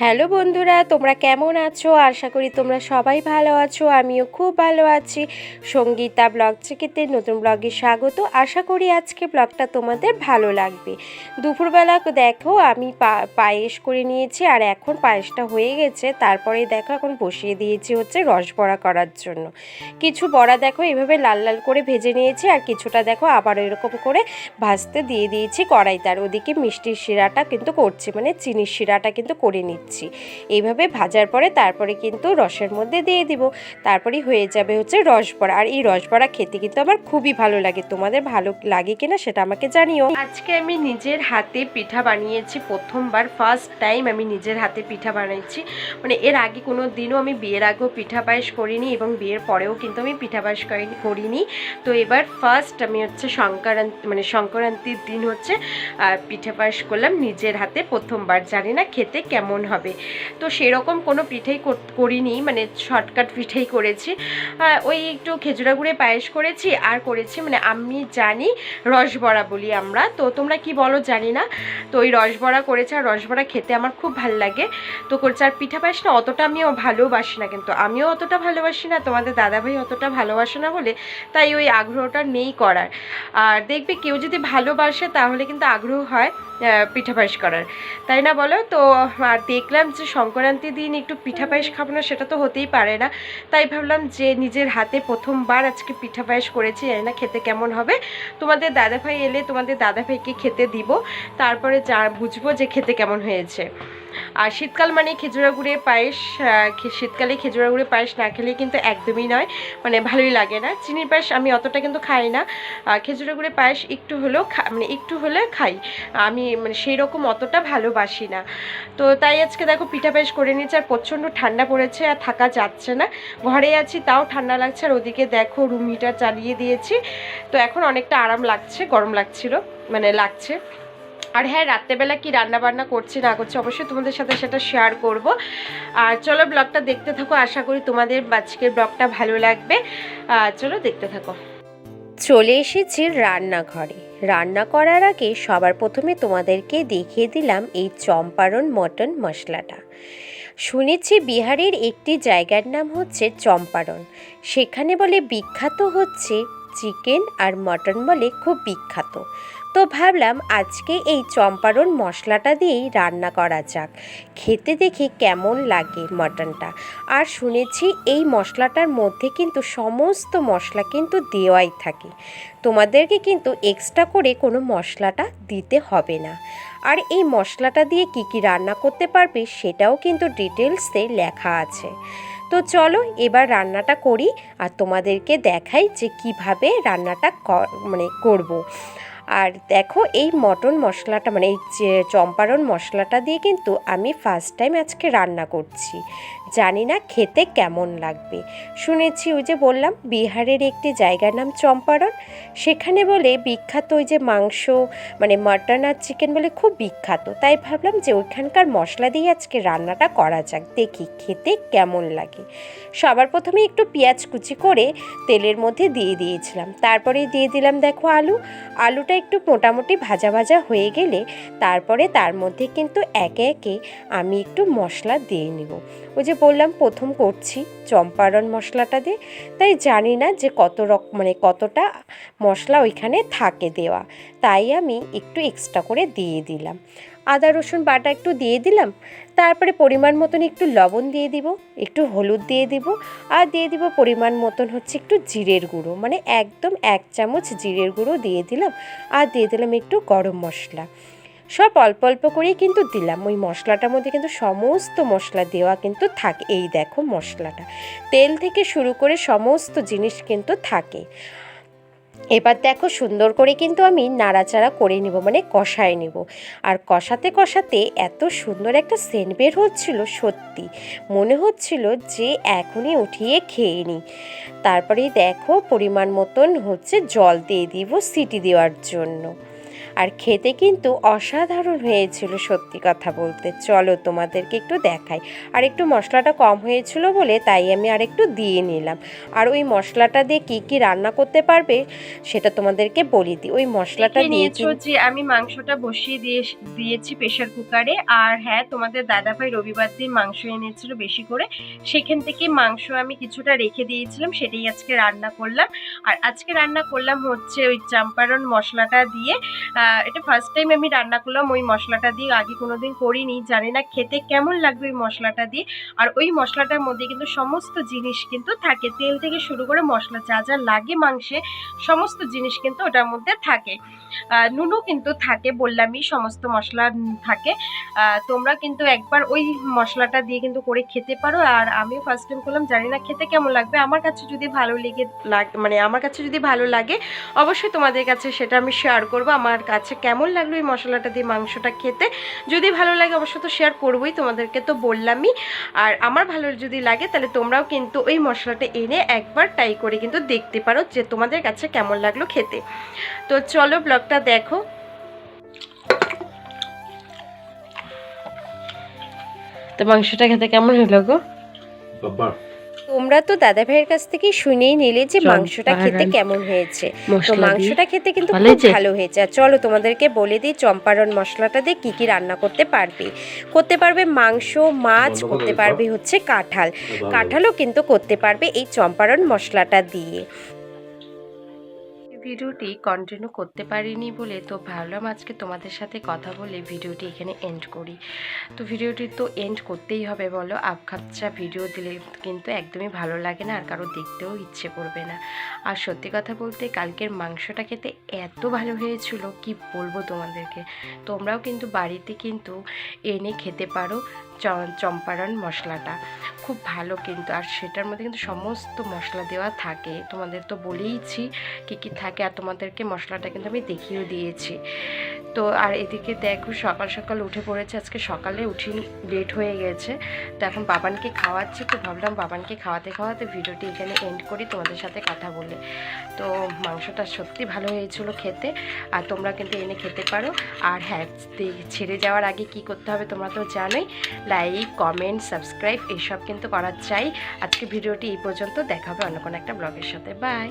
Hello বন্ধুরা, তোমরা কেমন আছো? আশা করি তোমরা সবাই ভালো আছো, আমিও খুব ভালো আছি। সঙ্গীতা ব্লগ চিকিতে নতুন ব্লগে স্বাগত। আশা করি আজকে ব্লগটা তোমাদের ভালো লাগবে। দুপুরবেলা দেখো, আমি পায়েস করে নিয়েছি আর এখন পায়েসটা হয়ে গেছে। তারপরে দেখো, এখন বসিয়ে দিয়েছি হচ্ছে রস বড়া করার জন্য। কিছু বড়া দেখো, এভাবে লাল লাল করে ভেজে নিয়েছি আর কিছুটা দেখো আবার এরকম করে ভাজতে দিয়ে দিয়েছি কড়াইতে। আর ওদিকে মিষ্টির শিরাটা কিন্তু করছি মানে চিনির শিরাটা কিন্তু করে নিচ্ছি। এইভাবে ভাজার পরে তারপরে কিন্তু রসের মধ্যে দিয়ে দিব। তারপরেই হয়ে যাবে হচ্ছে রসবড়া আর এই রসবড়া খেতে কিন্তু আমার খুবই ভালো লাগে। তোমাদের ভালো লাগে কিনা সেটা আমাকে জানিও। আজকে আমি নিজের হাতে পিঠা বানিয়েছি। প্রথমবার ফার্স্ট টাইম আমি নিজের হাতে পিঠা বানিয়েছি মানে এর আগে কোনো দিনও আমি বিয়ের আগেও পিঠা পায়েস করিনি এবং বিয়ের পরেও কিন্তু আমি পিঠা পায়েস করিনি। তো এবার ফার্স্ট আমি হচ্ছে সংক্রান্তি মানে সংক্রান্তির দিন হচ্ছে পিঠে পায়েস করলাম নিজের হাতে। প্রথমবার জানি না খেতে কেমন হবে। তো সেরকম কোনো পিঠেই করিনি মানে শর্টকাট পিঠেই করেছি। ওই একটু খেজুরা গুড়ে পায়েস করেছি আর করেছি মানে আমি জানি রসবড়া বলি আমরা। তো তোমরা কি বলো জানি না। তো ওই রসবড়া করেছে আর রসবড়া খেতে আমার খুব ভালো লাগে। তো করছে আর পিঠা পায়েস না অতটা আমিও ভালোবাসি না কিন্তু আমিও অতটা ভালোবাসি না, তোমাদের দাদাভাই অতটা ভালোবাসে না বলে তাই ওই আগ্রহটা নেই করার। আর দেখবে কেউ যদি ভালোবাসে তাহলে কিন্তু আগ্রহ হয় পিঠা পায়েস করার। তাই না বলো? তো আর দেখলাম যে সংক্রান্তির দিন একটু পিঠা পায়েস খাব না, সেটা তো হতেই পারে না। তাই ভাবলাম যে নিজের হাতে প্রথমবার আজকে পিঠা পায়েস করেছি, জানি না খেতে কেমন হবে। তোমাদের দাদাভাই এলে তোমাদের দাদাভাইকে খেতে দিব, তারপরে যা বুঝব যে খেতে কেমন হয়েছে। আর শীতকাল মানে খেজুরা গুড়ের পায়েস শীতকালে খেজুরা গুড়ের পায়েস না খেলে কিন্তু একদমই নয় মানে ভালোই লাগে না। চিনির পায়েস আমি অতটা কিন্তু খাই না। খেজুরা গুড়ের পায়েস একটু হলেও মানে একটু হলে খাই। আমি মানে সেই রকম অতটা ভালোবাসি না। তো তাই আজকে দেখো পিঠা পায়েস করে নিয়েছে আর প্রচণ্ড ঠান্ডা পড়েছে আর থাকা যাচ্ছে না। ঘরে আছি, তাও ঠান্ডা লাগছে আর ওদিকে দেখো রুম হিটার চালিয়ে দিয়েছি। তো এখন অনেকটা আরাম লাগছে, গরম লাগছিল মানে লাগছে। আর হ্যাঁ রাত্রেবেলা কি রান্না বান্না করছি না করছি, অবশ্যই তোমাদের সাথে সেটা শেয়ার করব। আর চলো ব্লগটা দেখতে থাকো, আশা করি তোমাদের আজকের ব্লগটা ভালো লাগবে। চলো দেখতে থাকো। চলে এসেছি রান্নাঘরে। রান্না করার আগে সবার প্রথমে তোমাদেরকে দেখিয়ে দিলাম এই চম্পারণ মটন মশলাটা। শুনেছি বিহারের একটি জায়গার নাম হচ্ছে চম্পারণ। সেখানে বলে বিখ্যাত হচ্ছে চিকেন আর মটন বলে খুব বিখ্যাত। তো ভাবলাম আজকে এই চম্পারণ মশলাটা দিয়েই রান্না করা যাক। খেতে দেখি কেমন লাগে মাটনটা? আর শুনেছি এই মশলাটার মধ্যে কিন্তু সমস্ত মশলা কিন্তু দেওয়াই থাকে। তোমাদেরকে কিন্তু এক্সট্রা করে কোনো মশলাটা দিতে হবে না। আর এই মশলাটা দিয়ে কি কি রান্না করতে পারবে সেটাও কিন্তু ডিটেলসে লেখা আছে। তো চলো এবার রান্নাটা করি আর তোমাদেরকে দেখাই যে কীভাবে রান্নাটা মানে করব। আর দেখো এই মটন মশলাটা মানে এই চম্পারণ মশলাটা দিয়ে কিন্তু আমি ফার্স্ট টাইম আজকে রান্না করছি। জানি না খেতে কেমন লাগবে। শুনেছি ওই যে বললাম, বিহারের একটি জায়গার নাম চম্পারণ। সেখানে বলে বিখ্যাত ওই যে মাংস মানে মাটন আর চিকেন বলে খুব বিখ্যাত। তাই ভাবলাম যে ওইখানকার মশলা দিয়ে আজকে রান্নাটা করা যাক, দেখি খেতে কেমন লাগে। সবার প্রথমে একটু পেঁয়াজ কুচি করে তেলের মধ্যে দিয়ে দিয়েছিলাম। তারপরে দিয়ে দিলাম দেখো আলু। আলুটা একটু মোটামুটি ভাজা ভাজা হয়ে গেলে তারপরে তার মধ্যে কিন্তু একে একে আমি একটু মশলা দিয়ে নিব। ওই যে বললাম, প্রথম করছি। চম্পারণ মশলাটা দিয়ে তাই জানি না যে কত রক মানে কতটা মশলা ওইখানে থাকে দেওয়া। তাই আমি একটু এক্সট্রা করে দিয়ে দিলাম। আদা, রসুন বাটা একটু দিয়ে দিলাম। তারপরে পরিমাণ মতন একটু লবণ দিয়ে দিব, একটু হলুদ দিয়ে দিব, আর দিয়ে দিব পরিমাণ মতন হচ্ছে একটু জিরের গুঁড়ো। মানে একদম এক চামচ জিরের গুঁড়ো দিয়ে দিলাম, আর দিয়ে দিলাম একটু গরম মশলা। সব অল্প অল্প করেই কিন্তু দিলাম। ওই মশলাটার মধ্যে কিন্তু সমস্ত মশলা দেওয়া কিন্তু থাকে। এই দেখো মশলাটা। তেল থেকে শুরু করে সমস্ত জিনিস কিন্তু থাকে। এবার দেখো সুন্দর করে কিন্তু আমি নাড়াচাড়া করে নিব মানে কষায় নিব। আর কষাতে কষাতে এত সুন্দর একটা সেন্ট বের হচ্ছিল, সত্যি। মনে হচ্ছিল যে এখনই উঠিয়ে খেয়ে নিই। তারপরে দেখো পরিমাণ মতন হচ্ছে জল দিয়ে দিব সিটি দেওয়ার জন্য। আর খেতে কিন্তু অসাধারণ হয়েছিল সত্যি কথা বলতে। চলো তোমাদেরকে একটু দেখাই। আর একটু মশলাটা কম হয়েছিল বলে তাই আমি আর একটু দিয়ে নিলাম। আর ওই মশলাটা দিয়ে কি কি রান্না করতে পারবে সেটা তোমাদেরকে বলি দিই। ওই মশলাটা দিয়ে নিয়েছো যে আমি মাংসটা বসিয়ে দিয়ে দিয়েছি প্রেশার কুকারে। আর হ্যাঁ তোমাদের দাদাভাই রবিবার দিন মাংস এনেছিল বেশি করে। সেখান থেকে মাংস আমি কিছুটা রেখে দিয়েছিলাম সেটাই আজকে রান্না করলাম। আর আজকে রান্না করলাম হচ্ছে ওই চাম্পারন মশলাটা দিয়ে এটা ফার্স্ট টাইম আমি রান্না করলাম, ওই মশলাটা দিয়ে আগে কোনোদিন করিনি, জানি না খেতে কেমন লাগবে ওই মশলাটা দিয়ে। আর ওই মশলাটার মধ্যে কিন্তু সমস্ত জিনিস কিন্তু থাকে, তেল থেকে শুরু করে মশলা, যা যা লাগে মাংসে, সমস্ত জিনিস কিন্তু ওটার মধ্যে থাকে। নুনও কিন্তু থাকে, বললামই সমস্ত মশলা থাকে। তোমরা কিন্তু একবার ওই মশলাটা দিয়ে কিন্তু করে খেতে পারো। আর আমিও ফার্স্ট টাইম করলাম, জানি না খেতে কেমন লাগবে। আমার কাছে যদি ভালো লেগে, লাগ মানে আমার কাছে যদি ভালো লাগে, অবশ্যই তোমাদের কাছে সেটা আমি শেয়ার করব। আমার কাছে কেমন লাগল এই মশলাটা দিয়ে মাংসটা খেতে? যদি ভালো লাগে অবশ্যই তো শেয়ার করবোই, তোমাদেরকে তো বললামই। আর আমার ভালো যদি লাগে, তাহলে তোমরাও কিন্তু ওই মশলাটা এনে একবার ট্রাই করে কিন্তু দেখতে পারো যে তোমাদের কাছে কেমন লাগল খেতে। তো চলো ব্লগটা দেখো। তো মাংসটা খেতে কেমন হলো গো? তোমরা তো দাদা ভাইয়ের কাছ থেকে শুনেই নিলে যে মাংসটা খেতে কেমন হয়েছে। তো মাংসটা খেতে কিন্তু খুব ভালো হয়েছে। আর চলো তোমাদেরকে বলে দিই চম্পারণ মশলাটা দিয়ে কি কি রান্না করতে পারবে। করতে পারবে মাংস মাছ করতে পারবে হচ্ছে কাঁঠাল। কাঁঠালও কিন্তু করতে পারবে এই চম্পারণ মশলাটা দিয়ে। ভিডিওটি কন্টিনিউ করতে পারিনি বলে তো ভাবলাম আজকে তোমাদের সাথে কথা বলে ভিডিওটি এখানে এন্ড করি। তো ভিডিওটি তো এন্ড করতেই হবে বলো আবখাপচা ভিডিও দিলে কিন্তু একদমই ভালো লাগে না আর কারও দেখতেও ইচ্ছে করবে না। আর সত্যি কথা বলতে কালকের মাংসটা খেতে এত ভালো হয়েছিল, কি বলব তোমাদেরকে? তোমরাও কিন্তু বাড়িতে কিন্তু এনে খেতে পারো চ- চম্পারন মশলাটা। খুব ভালো কিন্তু, আর সেটার মধ্যে কিন্তু সমস্ত মশলা দেওয়া থাকে। তোমাদের তো বলেইছি কী কী থাকে আর তোমাদেরকে মশলাটা কিন্তু আমি দেখিয়েও দিয়েছি। তো আর এদিকে দেখো, সকাল সকাল উঠে পড়েছে, আজকে সকালে উঠি, লেট হয়ে গেছে। তো এখন বাবানকে খাওয়াচ্ছি, তো ভাবলাম বাবানকে খাওয়াতে খাওয়াতে ভিডিওটি এখানে এন্ড করি, তোমাদের সাথে কথা বলে। তো মাংসটা সত্যি ভালো হয়েছিল খেতে, আর তোমরা কিন্তু এনে খেতে পারো। আর হ্যাঁ ছেড়ে যাওয়ার আগে কি করতে হবে তোমরা তো জানোই লাইক কমেন্ট সাবস্ক্রাইব এসব কিন্তু করা চাই। আজকে ভিডিওটি এই পর্যন্ত, দেখা হবে অন্য কোনো একটা ব্লগের সাথে। বাই